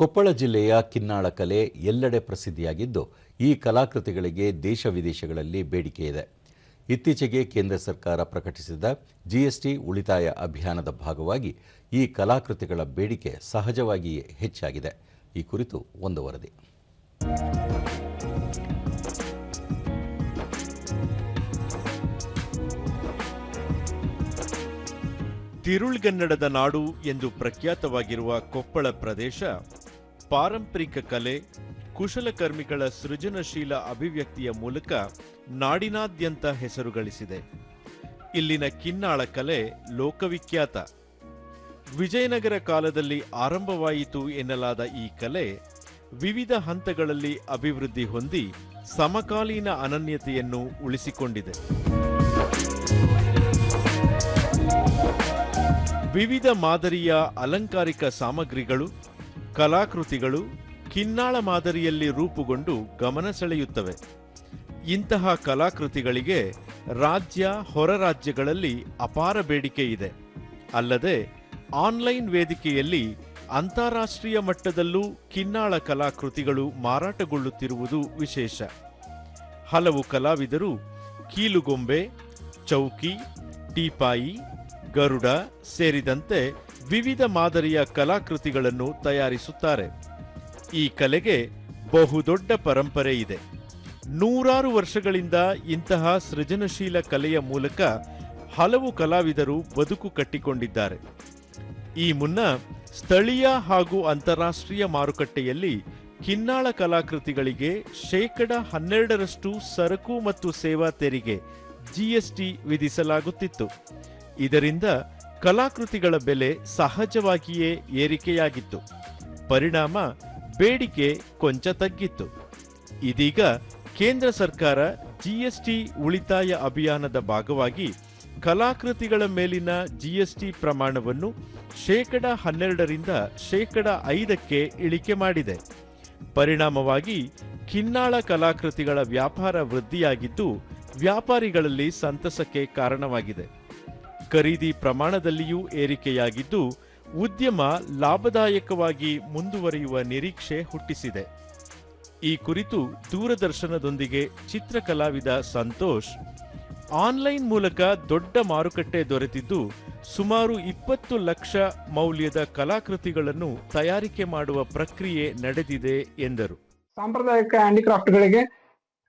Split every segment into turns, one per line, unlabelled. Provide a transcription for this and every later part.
ಕೊಪ್ಪಳ ಜಿಲ್ಲೆಯ ಕಿನ್ನಾಳ ಕಲೆ ಎಲ್ಲೆಡೆ ಪ್ರಸಿದ್ಧಿಯಾಗಿದ್ದು, ಈ ಕಲಾಕೃತಿಗಳಿಗೆ ದೇಶ ವಿದೇಶಗಳಲ್ಲಿ ಬೇಡಿಕೆ ಇದೆ. ಇತ್ತೀಚೆಗೆ ಕೇಂದ್ರ ಸರ್ಕಾರ ಪ್ರಕಟಿಸಿದ ಜಿಎಸ್ಟಿ ಉಳಿತಾಯ ಅಭಿಯಾನದ ಭಾಗವಾಗಿ ಈ ಕಲಾಕೃತಿಗಳ ಬೇಡಿಕೆ ಸಹಜವಾಗಿಯೇ ಹೆಚ್ಚಾಗಿದೆ. ಈ ಕುರಿತು ಒಂದು ವರದಿ.
ತಿರುಳ್ಗನ್ನಡದ ನಾಡು ಎಂದು ಪ್ರಖ್ಯಾತವಾಗಿರುವ ಕೊಪ್ಪಳ ಪ್ರದೇಶ ಪಾರಂಪರಿಕ ಕಲೆ ಕುಶಲಕರ್ಮಿಗಳ ಸೃಜನಶೀಲ ಅಭಿವ್ಯಕ್ತಿಯ ಮೂಲಕ ನಾಡಿನಾದ್ಯಂತ ಹೆಸರು ಗಳಿಸಿದೆ. ಇಲ್ಲಿನ ಕಿನ್ನಾಳ ಕಲೆ ಲೋಕವಿಖ್ಯಾತ. ವಿಜಯನಗರ ಕಾಲದಲ್ಲಿ ಆರಂಭವಾಯಿತು ಎನ್ನಲಾದ ಈ ಕಲೆ ವಿವಿಧ ಹಂತಗಳಲ್ಲಿ ಅಭಿವೃದ್ಧಿ ಹೊಂದಿ ಸಮಕಾಲೀನ ಅನನ್ಯತೆಯನ್ನು ಉಳಿಸಿಕೊಂಡಿದೆ. ವಿವಿಧ ಮಾದರಿಯ ಅಲಂಕಾರಿಕ ಸಾಮಗ್ರಿಗಳು ಕಲಾಕೃತಿಗಳು ಕಿನ್ನಾಳ ಮಾದರಿಯಲ್ಲಿ ರೂಪುಗೊಂಡು ಗಮನ ಸೆಳೆಯುತ್ತವೆ. ಇಂತಹ ಕಲಾಕೃತಿಗಳಿಗೆ ರಾಜ್ಯ, ಹೊರ ರಾಜ್ಯಗಳಲ್ಲಿ ಅಪಾರ ಬೇಡಿಕೆ ಇದೆ. ಅಲ್ಲದೆ, ಆನ್ಲೈನ್ ವೇದಿಕೆಯಲ್ಲಿ ಅಂತಾರಾಷ್ಟ್ರೀಯ ಮಟ್ಟದಲ್ಲೂ ಕಿನ್ನಾಳ ಕಲಾಕೃತಿಗಳು ಮಾರಾಟಗೊಳ್ಳುತ್ತಿರುವುದು ವಿಶೇಷ. ಹಲವು ಕಲಾವಿದರು ಕೀಲುಗೊಂಬೆ, ಚೌಕಿ, ಟೀಪಾಯಿ, ಗರುಡ ಸೇರಿದಂತೆ ವಿವಿಧ ಮಾದರಿಯ ಕಲಾಕೃತಿಗಳನ್ನು ತಯಾರಿಸುತ್ತಾರೆ. ಈ ಕಲೆಗೆ ಬಹುದೊಡ್ಡ ಪರಂಪರೆ ಇದೆ. ನೂರಾರು ವರ್ಷಗಳಿಂದ ಇಂತಹ ಸೃಜನಶೀಲ ಕಲೆಯ ಮೂಲಕ ಹಲವು ಕಲಾವಿದರು ಬದುಕು ಕಟ್ಟಿಕೊಂಡಿದ್ದಾರೆ. ಈ ಮುನ್ನ ಸ್ಥಳೀಯ ಹಾಗೂ ಅಂತಾರಾಷ್ಟ್ರೀಯ ಮಾರುಕಟ್ಟೆಯಲ್ಲಿ ಕಿನ್ನಾಳ ಕಲಾಕೃತಿಗಳಿಗೆ ಶೇಕಡ ಹನ್ನೆರಡರಷ್ಟು ಸರಕು ಮತ್ತು ಸೇವಾ ತೆರಿಗೆ ಜಿಎಸ್ಟಿ ವಿಧಿಸಲಾಗುತ್ತಿತ್ತು. ಇದರಿಂದ ಕಲಾಕೃತಿಗಳ ಬೆಲೆ ಸಹಜವಾಗಿಯೇ ಏರಿಕೆಯಾಗಿತ್ತು. ಪರಿಣಾಮ ಬೇಡಿಕೆ ಕೊಂಚ ತಗ್ಗಿತ್ತು. ಇದೀಗ ಕೇಂದ್ರ ಸರ್ಕಾರ ಜಿಎಸ್ಟಿ ಉಳಿತಾಯ ಅಭಿಯಾನದ ಭಾಗವಾಗಿ ಕಲಾಕೃತಿಗಳ ಮೇಲಿನ ಜಿಎಸ್ಟಿ ಪ್ರಮಾಣವನ್ನು ಶೇಕಡ ಹನ್ನೆರಡರಿಂದ ಶೇಕಡ ಐದಕ್ಕೆ ಇಳಿಕೆ ಮಾಡಿದೆ. ಪರಿಣಾಮವಾಗಿ ಕಿನ್ನಾಳ ಕಲಾಕೃತಿಗಳ ವ್ಯಾಪಾರ ವೃದ್ಧಿಯಾಗಿದ್ದು ವ್ಯಾಪಾರಿಗಳಲ್ಲಿ ಸಂತಸಕ್ಕೆ ಕಾರಣವಾಗಿದೆ. ಖರೀದಿ ಪ್ರಮಾಣದಲ್ಲಿಯೂ ಏರಿಕೆಯಾಗಿದ್ದು, ಉದ್ಯಮ ಲಾಭದಾಯಕವಾಗಿ ಮುಂದುವರಿಯುವ ನಿರೀಕ್ಷೆ ಹುಟ್ಟಿಸಿದೆ. ಈ ಕುರಿತು ದೂರದರ್ಶನದೊಂದಿಗೆ ಚಿತ್ರಕಲಾವಿದ ಸಂತೋಷ್, ಆನ್ಲೈನ್ ಮೂಲಕ ದೊಡ್ಡ ಮಾರುಕಟ್ಟೆ ದೊರೆತಿದ್ದು, ಸುಮಾರು ಇಪ್ಪತ್ತು ಲಕ್ಷ ಮೌಲ್ಯದ ಕಲಾಕೃತಿಗಳನ್ನು ತಯಾರಿಕೆ ಮಾಡುವ ಪ್ರಕ್ರಿಯೆ ನಡೆದಿದೆ ಎಂದರು.
ಸಾಂಪ್ರದಾಯಿಕ ಹ್ಯಾಂಡಿಕ್ರಾಫ್ಟ್ಗಳಿಗೆ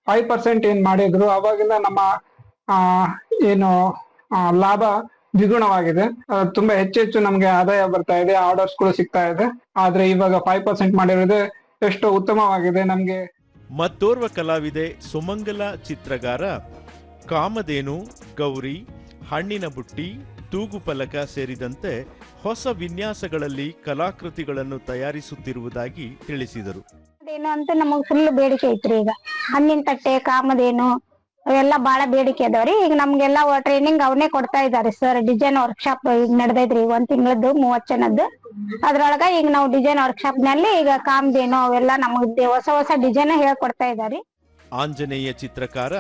ಫೈವ್ ಪರ್ಸೆಂಟ್ ಏನ್ ಮಾಡಿದ್ರು, ಅವಾಗಿಂದ ನಮ್ಮ ಏನು ಲಾಭ ದ್ವಿಗುಣವಾಗಿದೆ. ತುಂಬಾ ಹೆಚ್ಚು ಹೆಚ್ಚು ನಮ್ಗೆ ಆದಾಯ ಬರ್ತಾ ಇದೆ ಆರ್ಡರ್ಸ್ ಕೂಡ ಸಿಗ್ತಾ ಇದೆ. ಆದ್ರೆ ಇವಾಗ ಫೈವ್ ಪರ್ಸೆಂಟ್ ಮಾಡಿರೋದು ಎಷ್ಟೋ ಉತ್ತಮವಾಗಿದೆ ನಮ್ಗೆ.
ಮತ್ತೋರ್ವ ಕಲಾವಿದೆ ಸುಮಂಗಲ ಚಿತ್ರಗಾರ ಕಾಮಧೇನು ಗೌರಿ ಹಣ್ಣಿನ ಬುಟ್ಟಿ ತೂಗು ಫಲಕ ಸೇರಿದಂತೆ ಹೊಸ ವಿನ್ಯಾಸಗಳಲ್ಲಿ ಕಲಾಕೃತಿಗಳನ್ನು ತಯಾರಿಸುತ್ತಿರುವುದಾಗಿ ತಿಳಿಸಿದರು.
ಏನು ಅಂತ ನಮಗ್ ಫುಲ್ ಬೇಡಿಕೆ ಐತ್ರಿ ಈಗ. ಹಣ್ಣಿನ ತಟ್ಟೆ ಕಾಮಧೇನು ಅವೆಲ್ಲ ಬಾಳ ಬೇಡಿಕೆ ಅದಾವ್ರಿ ಈಗ ನಮ್ಗೆಲ್ಲ ಟ್ರೈನಿಂಗ್ ಅವನೇ ಕೊಡ್ತಾ ಇದಾರೆ ಸರ್ ಡಿಸೈನ್ ವರ್ಕ್ಶಾಪ್ ಈಗ ನಡೆದೈತ್ರಿ ಒಂದ್ ತಿಂಗಳದ್ದು ಮೂವತ್ ಜನದ್ದು. ಅದ್ರೊಳಗ ಈಗ ನಾವು ಡಿಸೈನ್ ವರ್ಕ್ಶಾಪ್ನಲ್ಲಿ ಈಗ ಕಾಮಧೇನು ಅವೆಲ್ಲ ನಮಗೆ ಹೊಸ ಹೊಸ ಡಿಸೈನ್ ಹೇಳ್ಕೊಡ್ತಾ ಇದಾರಿ.
ಆಂಜನೇಯ ಚಿತ್ರಕಾರ,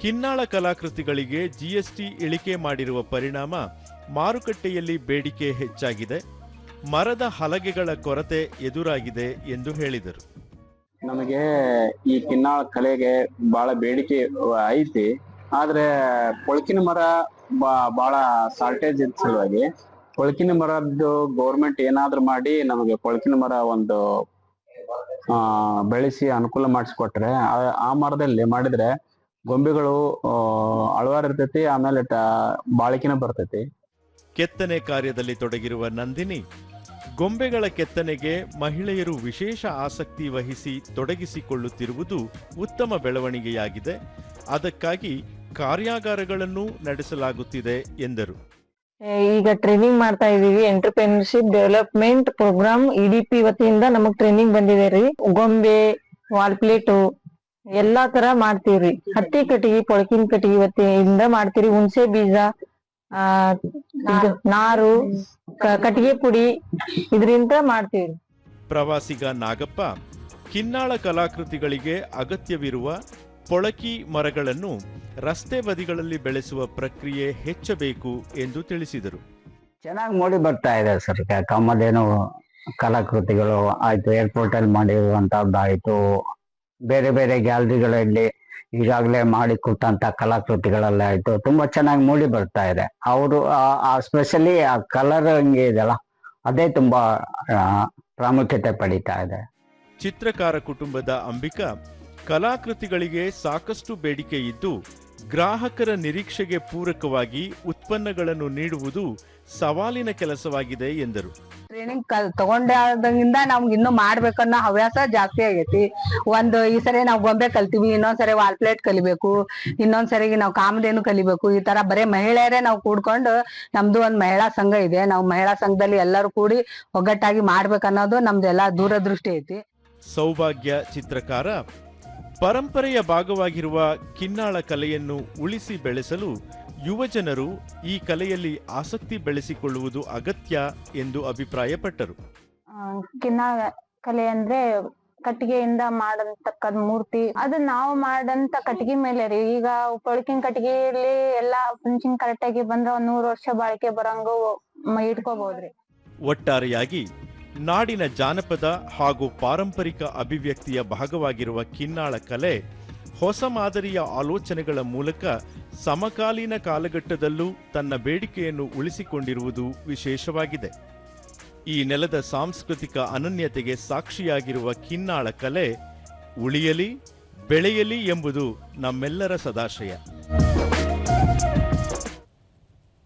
ಕಿನ್ನಾಳ ಕಲಾಕೃತಿಗಳಿಗೆ ಜಿಎಸ್ಟಿ ಇಳಿಕೆ ಮಾಡಿರುವ ಪರಿಣಾಮ ಮಾರುಕಟ್ಟೆಯಲ್ಲಿ ಬೇಡಿಕೆ ಹೆಚ್ಚಾಗಿದೆ. ಮರದ ಹಲಗೆಗಳ ಕೊರತೆ ಎದುರಾಗಿದೆ ಎಂದು ಹೇಳಿದರು.
ನಮಗೆ ಈ ಕಿನ್ನಾಳ ಕಲೆಗೆ ಬಹಳ ಬೇಡಿಕೆ ಐತಿ. ಆದ್ರೆ ಕೊಳಕಿನ ಮರ ಬಹಳ ಶಾರ್ಟೇಜ್ ಇದ್ ಸಲುವಾಗಿ. ಕೊಳಕಿನ ಮರದ್ದು ಗೌರ್ಮೆಂಟ್ ಏನಾದ್ರೂ ಮಾಡಿ ನಮಗೆ ಕೊಳಕಿನ ಮರ ಒಂದು, ಆ, ಬೆಳೆಸಿ ಅನುಕೂಲ ಮಾಡಿಸ್ಕೊಟ್ರೆ, ಆ- ಮರದಲ್ಲಿ ಮಾಡಿದ್ರೆ ಗೊಂಬೆಗಳು ಅಳವಾರ್ ಇರ್ತೈತಿ, ಆಮೇಲೆ ಬಾಳಿಕೆನ ಬರ್ತೈತಿ.
ಕೆತ್ತನೆ ಕಾರ್ಯದಲ್ಲಿ ತೊಡಗಿರುವ ನಂದಿನಿ ಗೊಂಬೆಗಳ ಕೆತ್ತನೆಗೆ ಮಹಿಳೆಯರು ವಿಶೇಷ ಆಸಕ್ತಿ ವಹಿಸಿ ತೊಡಗಿಸಿಕೊಳ್ಳುತ್ತಿರುವುದು ಉತ್ತಮ ಬೆಳವಣಿಗೆಯಾಗಿದೆ. ಅದಕ್ಕಾಗಿ ಕಾರ್ಯಾಗಾರಗಳನ್ನು ನಡೆಸಲಾಗುತ್ತಿದೆ ಎಂದರು.
ಈಗ ಟ್ರೈನಿಂಗ್ ಮಾಡ್ತಾ ಇದೀವಿ ಎಂಟರ್ಪ್ರಿನರ್ಶಿಪ್ ಡೆವಲಪ್ಮೆಂಟ್ ಪ್ರೋಗ್ರಾಮ್ ಇಡಿಪಿ ವತಿಯಿಂದ ನಮಗ್ ಟ್ರೈನಿಂಗ್ ಬಂದಿದೆ ರೀ. ಗೊಂಬೆ ವಾಲ್ ಪ್ಲೇಟು ಎಲ್ಲಾ ತರ ಮಾಡ್ತೀವ್ರಿ ಹತ್ತಿ ಕಟ್ಟಿಗೆ, ಪೊಳಕಿನ ಕಟ್ಟಿಗೆ ವತಿಯಿಂದ ಮಾಡ್ತೀವಿ ಹುಣಸೆ ಬೀಜ, ಆ ನಾರು ಕಟ್ಟಿಗೆ ಪುಡಿ ಇದರಿಂದ ಮಾಡ್ತೀವಿ.
ಪ್ರವಾಸಿಗ ನಾಗಪ್ಪ ಕಿನ್ನಾಳ ಕಲಾಕೃತಿಗಳಿಗೆ ಅಗತ್ಯವಿರುವ ಪೊಳಕಿ ಮರಗಳನ್ನು ರಸ್ತೆ ಬದಿಗಳಲ್ಲಿ ಬೆಳೆಸುವ ಪ್ರಕ್ರಿಯೆ ಹೆಚ್ಚಬೇಕು ಎಂದು ತಿಳಿಸಿದರು.
ಚೆನ್ನಾಗಿ ಮೂಡಿ ಬರ್ತಾ ಇದೆ ಸರ್. ಕಮ್ಮದೇನು ಕಲಾಕೃತಿಗಳು ಆಯ್ತು ಏರ್ಪೋರ್ಟ್ ಅಲ್ಲಿ ಮಾಡಿರುವಂತಹದ್ದಾಯ್ತು ಬೇರೆ ಬೇರೆ ಗ್ಯಾಲರಿಗಳಲ್ಲಿ ಈಗಾಗಲೇ ಮಾಡಿ ಕೊಟ್ಟಂತ ಕಲಾಕೃತಿಗಳೆಲ್ಲ ಆಯ್ತು, ತುಂಬಾ ಚೆನ್ನಾಗಿ ಮೂಡಿ ಬರ್ತಾ ಇದೆ. ಅವರು, ಆ ಸ್ಪೆಷಲಿ ಆ ಕಲರ್ ಹಂಗೆ ಇದೆಯಲ್ಲ, ಅದೇ ತುಂಬಾ ಪ್ರಾಮುಖ್ಯತೆ ಪಡೀತಾ ಇದೆ.
ಚಿತ್ರಕಾರ ಕುಟುಂಬದ ಅಂಬಿಕಾ, ಕಲಾಕೃತಿಗಳಿಗೆ ಸಾಕಷ್ಟು ಬೇಡಿಕೆ ಇದ್ದು ಗ್ರಾಹಕರ ನಿರೀಕ್ಷೆಗೆ ಪೂರಕವಾಗಿ ಉತ್ಪನ್ನಗಳನ್ನು ನೀಡುವುದು ಸವಾಲಿನ ಕೆಲಸವಾಗಿದೆ ಎಂದರು.
ಟ್ರೈನಿಂಗ್ ತಗೊಂಡಾಗಿಂದ ನಮ್ಗೆ ಇನ್ನು ಮಾಡ್ಬೇಕನ್ನೋ ಹವ್ಯಾಸ ಜಾಸ್ತಿ ಆಗೈತಿ. ಒಂದು ಈ ಸರಿ ನಾವು ಗೊಂಬೆ ಕಲ್ತೀವಿ ಇನ್ನೊಂದ್ಸರಿ ವಾಲ್ ಪ್ಲೇಟ್ ಕಲಿಬೇಕು ಇನ್ನೊಂದ್ಸರಿಗೆ ನಾವು ಕಾಮಧೇನು ಕಲಿಬೇಕು ಈ ತರ ಬರೀ ಮಹಿಳೆಯರೇ ನಾವು ಕೂಡ್ಕೊಂಡು ನಮ್ದು ಒಂದು ಮಹಿಳಾ ಸಂಘ ಇದೆ. ನಾವು ಮಹಿಳಾ ಸಂಘದಲ್ಲಿ ಎಲ್ಲರೂ ಕೂಡಿ ಒಗ್ಗಟ್ಟಾಗಿ ಮಾಡ್ಬೇಕನ್ನೋದು ನಮ್ದು ಎಲ್ಲಾ ದೂರದೃಷ್ಟಿ ಐತಿ.
ಸೌಭಾಗ್ಯ ಚಿತ್ರಕಾರ ಪರಂಪರೆಯ ಭಾಗವಾಗಿರುವ ಕಿನ್ನಾಳ ಕಲೆಯನ್ನು ಉಳಿಸಿ ಬೆಳೆಸಲು ಯುವಜನರು ಈ ಕಲೆಯಲ್ಲಿ ಆಸಕ್ತಿ ಬೆಳೆಸಿಕೊಳ್ಳುವುದು ಅಗತ್ಯ ಎಂದು ಅಭಿಪ್ರಾಯಪಟ್ಟರು.
ಕಿನ್ನಾಳ ಕಲೆ ಅಂದ್ರೆ ಕಟ್ಟಿಗೆಯಿಂದ ಮಾಡಂತಕ್ಕ ಮೂರ್ತಿ. ಅದು ನಾವು ಮಾಡಂತ ಕಟ್ಟಿಗೆ ಮೇಲೆ ರೀ. ಈಗ ಕಟ್ಟಿಗೆ ಕಟ್ಟಿಗೆಯಲ್ಲಿ ಎಲ್ಲಾ ಫಿನಿಶಿಂಗ್ ಕರೆಕ್ಟ್ ಆಗಿ ಬಂದ್ರೆ ಒಂದ್ ನೂರ್ ವರ್ಷ ಬಾಳಿಕೆ ಬರಂಗ ಇಟ್ಕೋಬಹುದ್ರಿ
ಒಟ್ಟಾರೆಯಾಗಿ ನಾಡಿನ ಜಾನಪದ ಹಾಗೂ ಪಾರಂಪರಿಕ ಅಭಿವ್ಯಕ್ತಿಯ ಭಾಗವಾಗಿರುವ ಕಿನ್ನಾಳ ಕಲೆ ಹೊಸ ಮಾದರಿಯ ಆಲೋಚನೆಗಳ ಮೂಲಕ ಸಮಕಾಲೀನ ಕಾಲಘಟ್ಟದಲ್ಲೂ ತನ್ನ ಬೇಡಿಕೆಯನ್ನು ಉಳಿಸಿಕೊಂಡಿರುವುದು ವಿಶೇಷವಾಗಿದೆ. ಈ ನೆಲದ ಸಾಂಸ್ಕೃತಿಕ ಅನನ್ಯತೆಗೆ ಸಾಕ್ಷಿಯಾಗಿರುವ ಕಿನ್ನಾಳ ಕಲೆ ಉಳಿಯಲಿ, ಬೆಳೆಯಲಿ ಎಂಬುದು ನಮ್ಮೆಲ್ಲರ ಸದಾಶಯ.